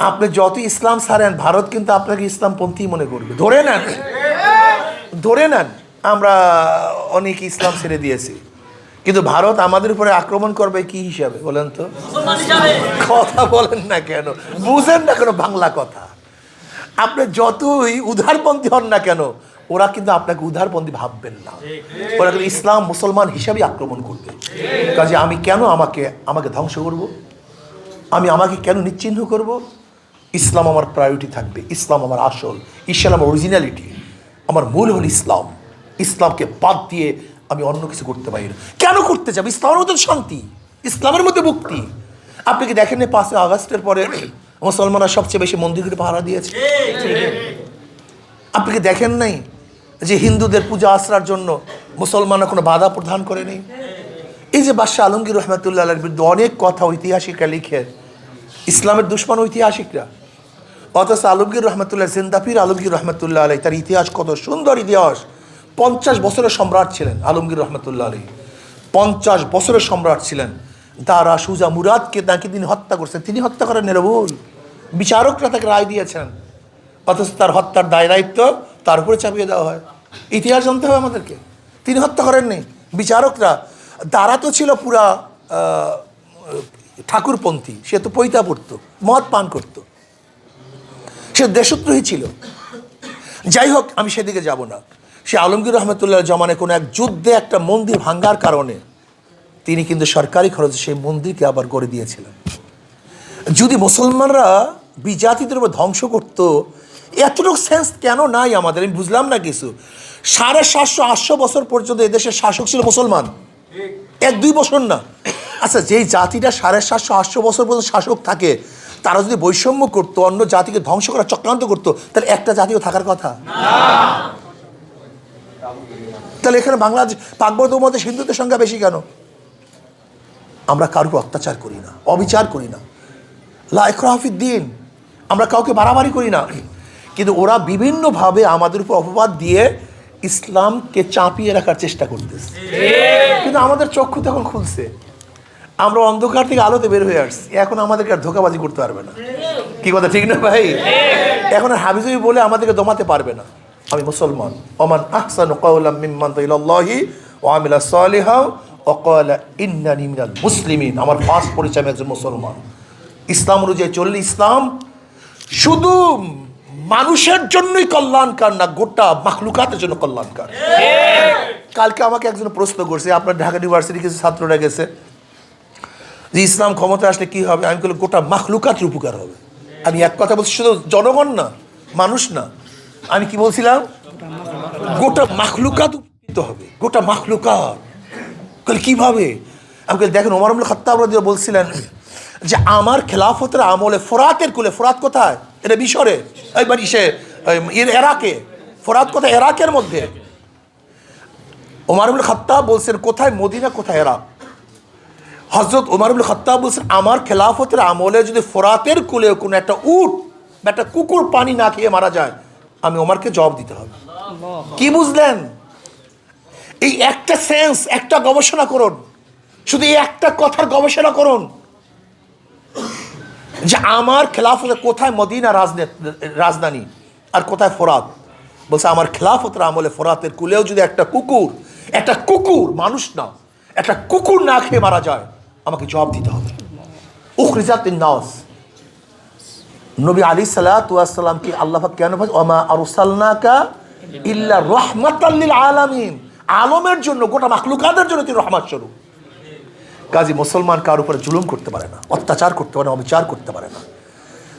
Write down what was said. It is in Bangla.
আপনি যত ইসলাম ছাড়েন ভারত কিন্তু আপনাকে ইসলামপন্থী মনে করবে। ধরে নেন। ধরে নেন, আমরা অনেক ইসলাম ছেড়ে দিয়েছি। কিন্তু ভারত আমাদের উপরে আক্রমণ করবে কি হিসাবে, বলেন তো? কথা বলেন না কেন। বুঝেন না কেন বাংলা কথা। আপনি যতই উদারপন্থী হন না কেন, ওরা কিন্তু আপনাকে উদারপন্থী ভাববেন না। ওরা কিন্তু ইসলাম মুসলমান হিসাবে আক্রমণ করবে। কাজে আমি কেন আমাকে আমাকে ধ্বংস করব? আমি আমাকে কেন নিশ্চিহ্ন করব? ইসলাম আমার প্রায়োরিটি থাকবে, ইসলাম আমার আসল ইসলাম আমার অরিজিনালিটি আমার মূল হল ইসলাম। ইসলামকে বাদ দিয়ে আমি অন্য কিছু করতে পারি না। কেন করতে যাব? ইসলামের মধ্যে শান্তি, ইসলামের মধ্যে মুক্তি। আপনি কি দেখেন পাঁচই আগস্টের পরে মুসলমানরা সবচেয়ে বেশি মন্দিরগুলি পাহারা দিয়েছে? আপনি কি দেখেন নাই যে হিন্দুদের পূজা আশ্রার জন্য মুসলমানরা কোনো বাধা প্রদান করে নেই? এই যে বাদশাহ আলমগীর রহমতুল্লাহ বিরুদ্ধে অনেক কথা ঐতিহাসিকরা লিখে, ইসলামের দুশ্মন ঐতিহাসিকরা। অথচ আলমগীর রহমতুল্লাহ, জিন্দাফির আলমগীর রহমতুল্লাহ আলাই তার ইতিহাস কত সুন্দর ইতিহাস। পঞ্চাশ বছরের সম্রাট ছিলেন আলমগীর রহমতুল্লাহ আলী পঞ্চাশ বছরের সম্রাট ছিলেন। দারা সুজা মুরাদকে তাকে তিনি হত্যা করছেন, তিনি হত্যা করেন নিরভুল বিচারকরা তাকে রায় দিয়েছেন। অথচ তার হত্যার দায় দায়িত্ব তার উপরে চাপিয়ে দেওয়া হয়। ইতিহাস জানতে হবে আমাদেরকে। তিনি হত্যা করেননি। বিচারকরা দারা তো ছিল পুরা ঠাকুরপন্থী, সে তো পৈতা পড়তো মদ পান করত। সে দেশদ্রোহী ছিল। যাই হোক, আমি সেদিকে যাব না। সে আলমগীর রহমতুল্লাহ জমানে কোনো এক যুদ্ধে একটা মন্দির ভাঙ্গার কারণে তিনি কিন্তু সরকারি খরচে সেই মন্দিরকে আবার গড়ে দিয়েছিলেন। যদি মুসলমানরা বিজাতিদের উপর ধ্বংস করতো, এতটুকু সেন্স কেন নাই আমাদের? আমি বুঝলাম না কিছু। সাড়ে সাতশো, আটশো বছর পর্যন্ত এদেশের শাসক ছিল মুসলমান। এক, দুই বছর না। আচ্ছা যেই জাতিটা সাড়ে সাতশো, আটশো বছর পর্যন্ত শাসক থাকে তারা যদি বৈষম্য করতো অন্য জাতিকে ধ্বংস করার চক্রান্ত করতো তাহলে একটা জাতিও থাকার কথা? তাহলে এখানে বাংলাদেশ পাকবর্ধ মধ্যে হিন্দুদের সংখ্যা বেশি কেন? আমরা কারোর অত্যাচার করি না অবিচার করি না। লাইক্রাফির দিন আমরা কাউকে বাড়াবাড়ি করি না। কিন্তু ওরা বিভিন্নভাবে আমাদের উপর অপবাদ দিয়ে ইসলামকে চাপিয়ে রাখার চেষ্টা করতেছে। কিন্তু আমাদের চক্ষু তখন খুলছে। আমরা অন্ধকার থেকে আলোতে বের হয়ে আসছি। এখন আমাদেরকে আর ধোকাবাজি করতে পারবে না। কি কথা ঠিক না ভাই? এখন আর হাবিজবি বলে আমাদেরকে দমাতে পারবে না। আমি মুসলমান। ওমান আহসানু কাওলাম মিম্মান তাইলাল্লাহি ওয়া আমিলা সালিহা ওয়া ক্বালা ইন্নানি মিনাল মুসলিমিন। আমার ফার্স্ট পরিচয় আমি একজন মুসলমান। ইসলাম অনুযায়ী চললে ইসলাম। শুধু মানুষের জন্যই কল্যাণকার না গোটা মাখলুকাতের জন্য কল্যাণকার। কালকে আমাকে একজন প্রশ্ন করছে আপনার ঢাকা ইউনিভার্সিটি কিছু ছাত্ররা গেছে। যে ইসলাম ক্ষমতা আসলে কি হবে? আমি বলি গোটা মাখলুকাতের উপকার হবে। আমি এক কথা বলছি শুধু জনগণ না মানুষ না। আমি কি বলছিলাম? গোটা মাখলুকাত উপকৃত হবে। গোটা মাখলুকাত। কীভাবে? আমি বলি, দেখেন ওমর খত্তাব বলছিলেন যে আমার খেলাফতের আমলে ফোরাতের কুলে ফোরাত কোথায়? এটা মিশরে একবার ইসে এর এরাকে। ফোরাত কোথায়? এরাকের মধ্যে। ওমর আব্দুল খত্তাব বলছেন কোথায়? মদিনা কোথায়? এরাক। হজরত ওমরুল খত্তাব বলছেন আমার খেলাফতের আমলে যদি ফোরাতের কুলে কোনো একটা উট বা একটা কুকুর পানি না খেয়ে মারা যায় আমি ওমরকে জবাব দিতে হবে। কি বুঝলেন? এই একটা সেন্স একটা গবেষণা করুন। শুধু এই একটা কথার গবেষণা করুন। যে আমার খেলাফতে কোথায় মদিনা রাজনে- রাজধানী আর কোথায় ফোরাত? বলছে আমার খেলাফতের আমলে ফোরাতের কুলেও যদি একটা কুকুর একটা কুকুর মানুষ না একটা কুকুর না খেয়ে মারা যায় আমাকে জবাব দিতে হবে। উখরিজাত নাস নবী আলী সালাতামকে আল্লাহ কেন ওমা আরুসাল্লাকা ইল্লা রহমাতাল্লিল আলামিন। আলমের জন্য, গোটা মাখলুকাদের জন্য তিনি রহমান স্বরূপ। কাজী মুসলমান কার উপরে জুলুম করতে পারে না, অত্যাচার করতে পারে না, অবিচার করতে পারে না।